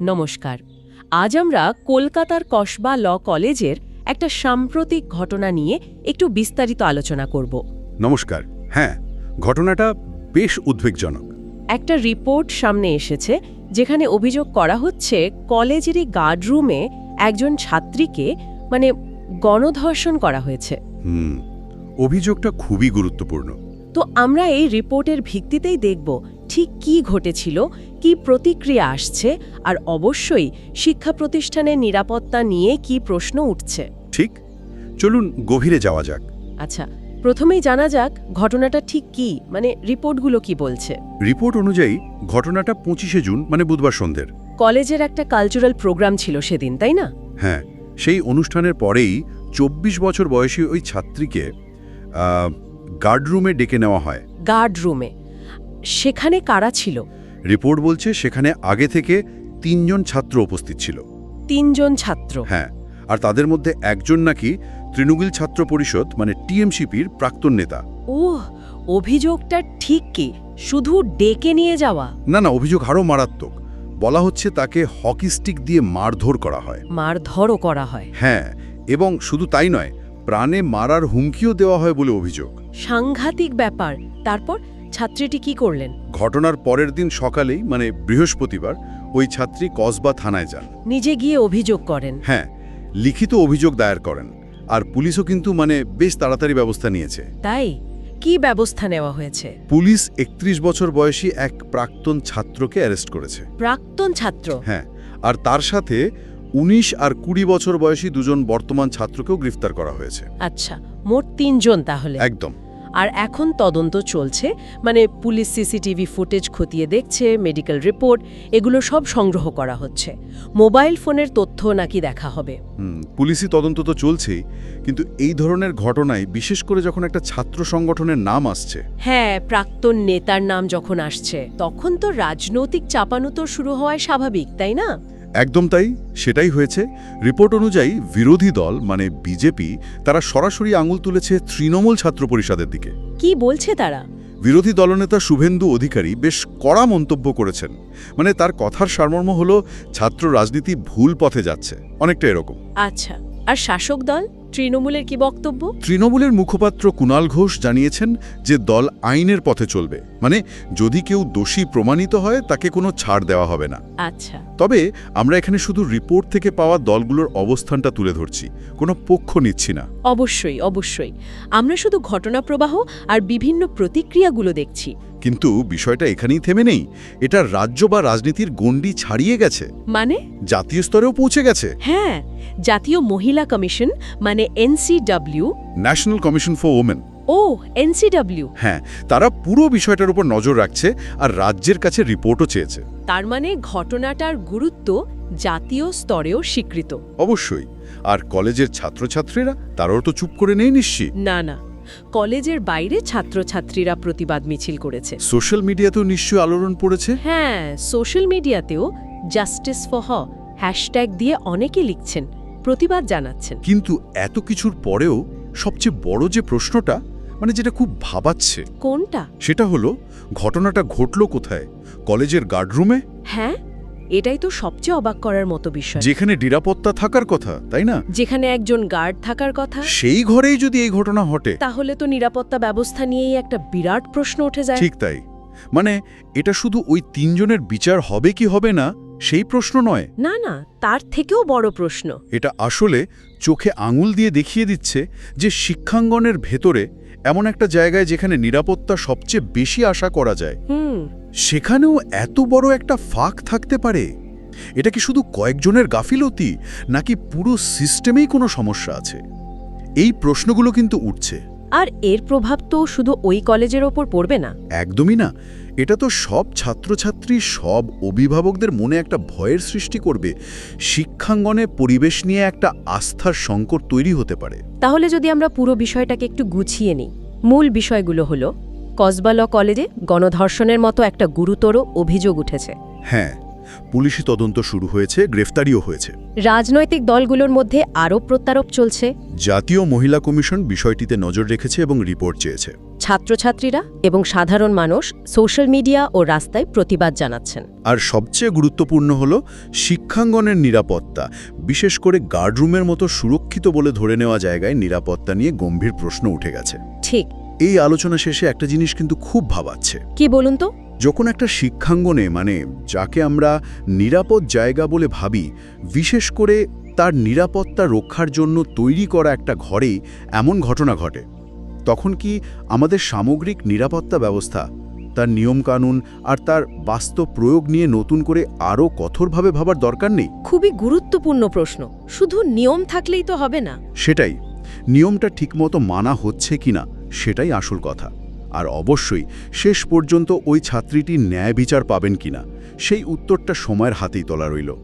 নমস্কার। আজ আমরা কলকাতার কসবা ল কলেজের একটা সাম্প্রতিক ঘটনা নিয়ে একটু বিস্তারিত আলোচনা করব। নমস্কার। হ্যাঁ ঘটনাটা বেশ উদ্বেগজনক। একটা রিপোর্ট সামনে এসেছে যেখানে অভিযোগ করা হচ্ছে কলেজেরই গার্ডরুমে একজন ছাত্রীকে মানে গণধর্ষণ করা হয়েছে। হুম অভিযোগটা খুবই গুরুত্বপূর্ণ। তো আমরা এই রিপোর্টের ভিত্তিতেই দেখব ঠিক কি ঘটেছিল কি প্রতিক্রিয়া আসছে আর অবশ্যই শিক্ষা প্রতিষ্ঠানের নিরাপত্তা নিয়ে কি প্রশ্ন উঠছে? ঠিক। চলুন গভীরে যাওয়া যাক। আচ্ছা প্রথমেই জানা যাক ঘটনাটা ঠিক কি মানে রিপোর্টগুলো কি বলছে। রিপোর্ট অনুযায়ী ঘটনাটা পঁচিশে জুন মানে বুধবার সন্ধ্যের। কলেজের একটা কালচারাল প্রোগ্রাম ছিল সেদিন তাই না? হ্যাঁ সেই অনুষ্ঠানের পরেই চব্বিশ বছর বয়সী ওই ছাত্রীকে গার্ডরুমে ডেকে নেওয়া হয়। গার্ড রুমে। সেখানে কারা ছিল? রিপোর্ট বলছে সেখানে আগে থেকে তিনজন ছাত্র উপস্থিত ছিল। তিনজন ছাত্র? হ্যাঁ আর তাদের মধ্যে একজন নাকি তৃণমূল ছাত্র পরিষদ মানে টিএমসিপির প্রাক্তন নেতা। ও অভিযোগটা ঠিক কি? শুধু ডেকে নিয়ে যাওয়া? না না অভিযোগ আরও মারাত্মক। বলা হচ্ছে তাকে হকি স্টিক দিয়ে মারধর করা হয়। মারধরও করা হয়। হ্যাঁ এবং শুধু তাই নয় প্রাণে মারার হুমকিও দেওয়া হয় বলে অভিযোগ। সাংঘাতিক ব্যাপার। তারপর ছাত্রীটি কি করলেন? ঘটনার পরের দিন সকালেই মানে বৃহস্পতিবার ওই ছাত্রী কসবা থানায় যান। নিজে গিয়ে অভিযোগ করেন? হ্যাঁ লিখিত অভিযোগ দায়ের করেন। আর পুলিশও কিন্তু মানে বেশ তাড়াতাড়ি ব্যবস্থা নিয়েছে। তাই? কি ব্যবস্থা নেওয়া হয়েছে? পুলিশ একত্রিশ বছর বয়সী এক প্রাক্তন ছাত্রকে অ্যারেস্ট করেছে। প্রাক্তন ছাত্র? হ্যাঁ আর তার সাথে ১৯ আর কুড়ি বছর বয়সী দুজন বর্তমান ছাত্রকেও গ্রেফতার করা হয়েছে। আচ্ছা মোট তিনজন তাহলে? একদম। আর এখন তদন্ত চলছে। মানে পুলিশ সিসিটিভি ফুটেজ খতিয়ে দেখছে মেডিকেল রিপোর্ট এগুলো সব সংগ্রহ করা হচ্ছে। মোবাইল ফোনের তথ্য নাকি দেখা হবে। পুলিশি তদন্ত তো চলছেই কিন্তু এই ধরনের ঘটনায় বিশেষ করে যখন একটা ছাত্র সংগঠনের নাম আসছে। হ্যাঁ প্রাক্তন নেতার নাম যখন আসছে তখন তো রাজনৈতিক চাপানো তো শুরু হওয়ায় স্বাভাবিক তাই না? একদম তাই সেটাই হয়েছে। রিপোর্ট অনুযায়ী বিরোধী দল মানে বিজেপি তারা সরাসরি আঙুল তুলেছে তৃণমূল ছাত্র পরিষদের দিকে। কি বলছে তারা? বিরোধী দলনেতা শুভেন্দু অধিকারী বেশ কড়া মন্তব্য করেছেন। মানে তার কথার সারমর্ম হল ছাত্র রাজনীতি ভুল পথে যাচ্ছে। অনেকটা এরকম। আচ্ছা আর শাসক দল? তৃণমূলের কি বক্তব্য? তৃণমূলের মুখপাত্র কুণাল ঘোষ জানিয়েছেন যে দল আইনের পথে চলবে। মানে যদি কেউ দোষী প্রমাণিত হয় তাকে কোনো ছাড় দেওয়া হবে না। আচ্ছা। তবে আমরা এখানে শুধু রিপোর্ট থেকে পাওয়া দলগুলোর অবস্থানটা তুলে ধরছি। কোনো পক্ষ নিচ্ছি না। অবশ্যই অবশ্যই। আমরা শুধু ঘটনা প্রবাহ আর বিভিন্ন প্রতিক্রিয়াগুলো দেখছি। কিন্তু বিষয়টা এখানেই থেমে নেই। এটা রাজ্য বা রাজনীতির গণ্ডি ছাড়িয়ে গেছে। মানে? জাতীয় স্তরেও পৌঁছে গেছে। হ্যাঁ জাতীয় মহিলা কমিশন মানে NCW national commission for women O NCW হ্যাঁ তারা পুরো বিষয়টার উপর নজর রাখছে আর রাজ্যের কাছে রিপোর্টও চেয়েছে। তার মানে ঘটনাটার গুরুত্ব জাতীয় স্তরেও স্বীকৃত। অবশ্যই। আর কলেজের ছাত্রছাত্রীরা তারাও তো চুপ করে নেই নিশ্চিত। না না। কলেজের বাইরে ছাত্রছাত্রীরা প্রতিবাদ মিছিল করেছে। সোশ্যাল মিডিয়াতেও নিশ্চয়ই আলোড়ন পড়েছে? হ্যাঁ সোশ্যাল মিডিয়াতেও জাস্টিস ফর হ্যাশট্যাগ দিয়ে অনেকে লিখছেন। প্রতিবাদ জানাচ্ছেন। কিন্তু এত কিছুর পরেও সবচেয়ে বড় যে প্রশ্নটা মানে যেটা খুব ভাবাচ্ছে কোনটা? সেটা হলো ঘটনাটা ঘটল কোথায়? কলেজের গার্ডরুমে? হ্যাঁ এটাই তো সবচেয়ে অবাক করার মতো বিষয়। যেখানে নিরাপত্তা থাকার কথা তাই না? যেখানে একজন গার্ড থাকার কথা। সেই ঘরেই যদি এই ঘটনা ঘটে। তাহলে তো নিরাপত্তা ব্যবস্থা নিয়েই একটা বিরাট প্রশ্ন উঠে যায়। ঠিক তাই। মানে এটা শুধু ওই তিনজনের বিচার হবে কি হবে না সেই প্রশ্ন নয়। না না তার থেকেও বড় প্রশ্ন। এটা আসলে চোখে আঙুল দিয়ে দেখিয়ে দিচ্ছে যে শিক্ষাঙ্গনের ভেতরে এমন একটা জায়গায় যেখানে নিরাপত্তা সবচেয়ে বেশি আশা করা যায়। হুম। সেখানেও এত বড় একটা ফাঁক থাকতে পারে? এটা কি শুধু কয়েকজনের গাফিলতি নাকি পুরো সিস্টেমেই কোনো সমস্যা আছে? এই প্রশ্নগুলো কিন্তু উঠছে। আর এর প্রভাব তো শুধু ওই কলেজের ওপর পড়বে না। একদমই না। এটা তো সব ছাত্রছাত্রী সব অভিভাবকদের মনে একটা ভয়ের সৃষ্টি করবে। শিক্ষাঙ্গনে পরিবেশ নিয়ে একটা আস্থার সংকট তৈরি হতে পারে। তাহলে যদি আমরা পুরো বিষয়টাকে একটু গুছিয়ে নিই মূল বিষয়গুলো হলো কসবা কলেজে গণধর্ষণের মতো একটা গুরুতর অভিযোগ উঠেছে। হ্যাঁ। পুলিশি তদন্ত শুরু হয়েছে গ্রেফতারিও হয়েছে। রাজনৈতিক দলগুলোর মধ্যে আরও প্রত্যারোপ চলছে। জাতীয় মহিলা কমিশন বিষয়টিতে নজর রেখেছে এবং রিপোর্ট চেয়েছে। ছাত্রছাত্রীরা এবং সাধারণ মানুষ সোশ্যাল মিডিয়া ও রাস্তায় প্রতিবাদ জানাচ্ছেন। আর সবচেয়ে গুরুত্বপূর্ণ হল শিক্ষাঙ্গনের নিরাপত্তা বিশেষ করে গার্ডরুমের মতো সুরক্ষিত বলে ধরে নেওয়া জায়গায় নিরাপত্তা নিয়ে গম্ভীর প্রশ্ন উঠে গেছে। ঠিক। এই আলোচনা শেষে একটা জিনিস কিন্তু খুব ভাবাচ্ছে। কি বলুন তো? যখন একটা শিক্ষাঙ্গনে মানে যাকে আমরা নিরাপদ জায়গা বলে ভাবি বিশেষ করে তার নিরাপত্তা রক্ষার জন্য তৈরি করা একটা ঘরে এমন ঘটনা ঘটে। তখন কি আমাদের সামগ্রিক নিরাপত্তা ব্যবস্থা তার নিয়মকানুন আর তার বাস্তব প্রয়োগ নিয়ে নতুন করে আরও কঠোরভাবে ভাবার দরকার নেই? খুবই গুরুত্বপূর্ণ প্রশ্ন। শুধু নিয়ম থাকলেই তো হবে না। সেটাই। নিয়মটা ঠিকমতো মানা হচ্ছে কিনা সেটাই আসল কথা। আর অবশ্যই শেষ পর্যন্ত ওই ছাত্রীটি ন্যায় বিচার পাবেন কিনা, সেই উত্তরটা সময়ের হাতেই তোলা রইল।